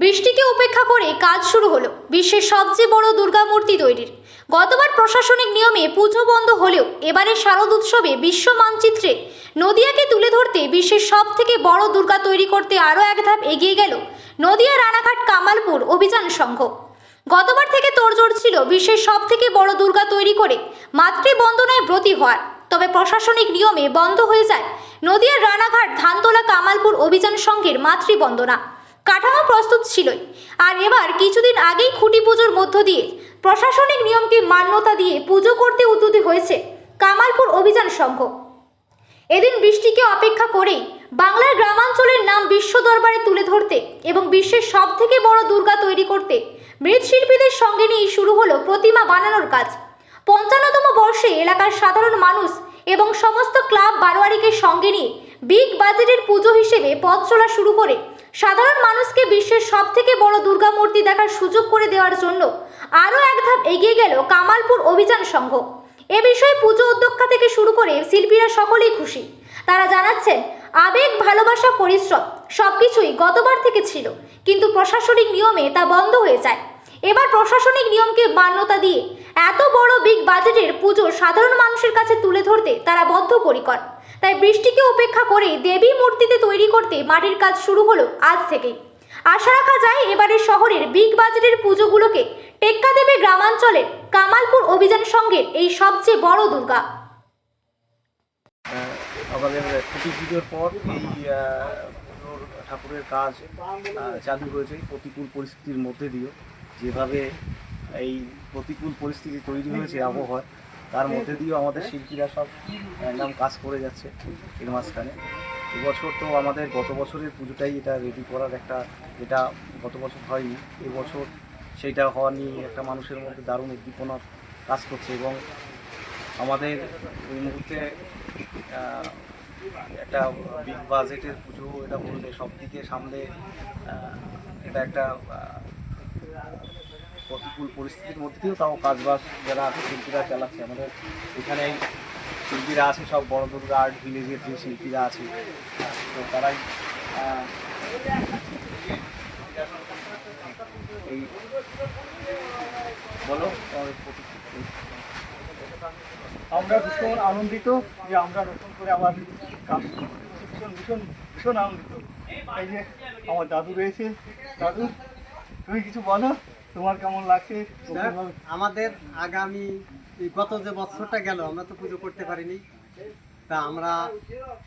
বৃষ্টিকে উপেক্ষা করে কাজ শুরু হলো। বিশ্বের সবচেয়ে বড় দুর্গা মূর্তি তৈরির। গতবার প্রশাসনিক নিয়মে পুজো বন্ধ হলেও এবারে শারদ উৎসবে বিশ্ব মানচিত্রে নদিয়াকে তুলে ধরতে বিশ্বের সব থেকে বড় দুর্গা তৈরি করতে আরও এক ধাপ এগিয়ে গেল নদিয়া রানাঘাট কামালপুর অভিযান সংঘ। গতবার থেকে তোড়জোড় ছিল বিশ্বের সব থেকে বড় দুর্গা তৈরি করে মাতৃবন্দনায় ব্রতী হওয়ার। তবে প্রশাসনিক নিয়মে বন্ধ হয়ে যায় নদিয়ার রানাঘাট ধানতলা কামালপুর অভিযান সংঘের মাতৃবন্দনা। কাঠামো প্রস্তুত ছিলই। আর এবার কিছুদিন আগেই খুঁটি পুজোর মধ্য দিয়ে প্রশাসনিক নিয়মকে মান্যতা দিয়ে পুজো করতে উদ্যতী হয়েছে কামালপুর অভিযান সংঘ। এদিন বৃষ্টিকে অপেক্ষা করেই বাংলার গ্রামাঞ্চলের নাম বিশ্ব দরবারে তুলে ধরতে এবং বিশ্বের সব থেকে বড় দুর্গা তৈরি করতে মৃৎশিল্পীদের সঙ্গে নিয়ে শুরু হলো প্রতিমা বানানোর কাজ। পঞ্চান্নতম বর্ষে এলাকার সাধারণ মানুষ এবং সমস্ত ক্লাব বারোয়ারিকে সঙ্গে নিয়ে বিগ বাজেটের পুজো হিসেবে পথ চলা শুরু করে সাধারণ মানুষকে বিশ্বের সব থেকে বড় দুর্গা মূর্তি দেখার সুযোগ করে দেওয়ার জন্য আরও এক ধাপ এগিয়ে গেল কামালপুর অভিযান সংঘ। এ বিষয়ে পুজো উদ্যোক্তা থেকে শুরু করে শিল্পীরা সকলেই খুশি। তারা জানাচ্ছেন, আবেগ, ভালোবাসা, পরিশ্রম সবকিছুই গতবার থেকে ছিল, কিন্তু প্রশাসনিক নিয়মে তা বন্ধ হয়ে যায়। এবার প্রশাসনিক নিয়মকে মান্যতা দিয়ে এত বড় বিগ বাজেটের পুজো সাধারণ মানুষের কাছে তুলে ধরতে তারা বদ্ধপরিকর। তাই বৃষ্টিকে উপেক্ষা করে দেবী মূর্তিতে তৈরি করতে মাটির কাজ শুরু হলো আজ থেকেই। আশা রাখা যায় এবারে শহরের বিগ বাজেটের পুজোগুলোকে টেক্কা দেবে গ্রামাঞ্চলের কামালপুর অভিযান সংঘের এই সবচেয়ে বড় দুর্গা। আমাদের পুজোর পর এই ঠাকুরের কাজ চালু হয়েছে প্রতিকূল পরিস্থিতির মধ্যে দিয়েও। যেভাবে এই প্রতিকূল পরিস্থিতি তৈরি হয়েছে আবহাওয়ার তার মধ্যে দিয়েও আমাদের শিল্পীরা সব একদম কাজ করে যাচ্ছে এর মাঝখানে। এবছর তো আমাদের গত বছরের পুজোটাই এটা রেডি করার একটা, যেটা গত বছর হয়নি, এবছর সেইটা হওয়া নিয়ে একটা মানুষের মধ্যে দারুণ উদ্দীপনা কাজ করছে এবং আমাদের এই মুহূর্তে একটা বিগ বাজেটের পুজো এটা বললে সব দিকে সামনে এটা একটা প্রতিকূল পরিস্থিতির মধ্যে দিয়েও তাও কাজবাজ যারা আছে, শিল্পীরা চালাচ্ছে। আমাদের এখানে শিল্পীরা আছে, সব বড় দুর্গা আর্ট ভিলেজের যে শিল্পীরা আছে। তো তারাই এই, বলো। আমরা ভীষণ আনন্দিত যে আমরা নতুন করে আবার কাজ। ভীষণ ভীষণ ভীষণ আনন্দিত। এই যে আমার দাদু রয়েছে। দাদু, তুমি কিছু বলো? তোমার কেমন লাগছে? আমাদের আগামী গত যে বছরটা গেল আমরা তো পুজো করতে পারিনি। তা আমরা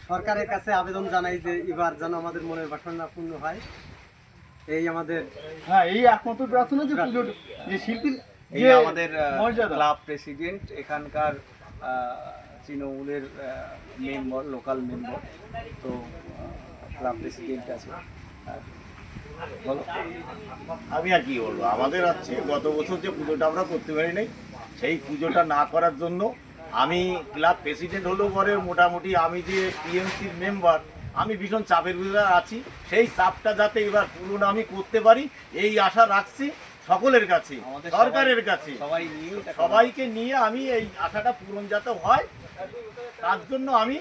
সরকারের কাছে আবেদন জানাই যে এবার যেন আমাদের মনের বাসনা পূর্ণ হয়। এই আমাদের হ্যাঁ এই একমাত্র প্রার্থনা যে পুজোর যে শিল্পীর এই আমাদের ক্লাব প্রেসিডেন্ট এখানকার তৃণমূলের মেম্বার লোকাল মেম্বার। তো ক্লাব প্রেসিডেন্ট আছে। আমি আর কি বলব? আমাদের আছে গত বছর যে পুজোটা আমরা করতে পারি নাই সেই পুজোটা না করার জন্য আমি ক্লাব প্রেসিডেন্ট হলেও পরে মোটামুটি আমি যে টিএমসির মেম্বার আমি ভীষণ চাপের ভিতরে আছি। সেই চাপটা যাতে এবার পূরণ আমি করতে পারি এই আশা রাখছি সকলের কাছে সরকারের কাছে। সবাইকে নিয়ে আমি এই আশাটা পূরণ যাতে হয় তার জন্য আমি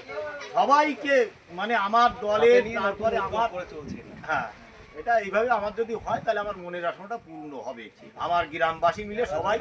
সবাইকে মানে আমার দলের তারপরে আমার। হ্যাঁ। এটা এইভাবে আমার যদি হয়, তাহলে আমার মনের আসনটা পূর্ণ হবে। আমার গ্রামবাসী মিলে সবাই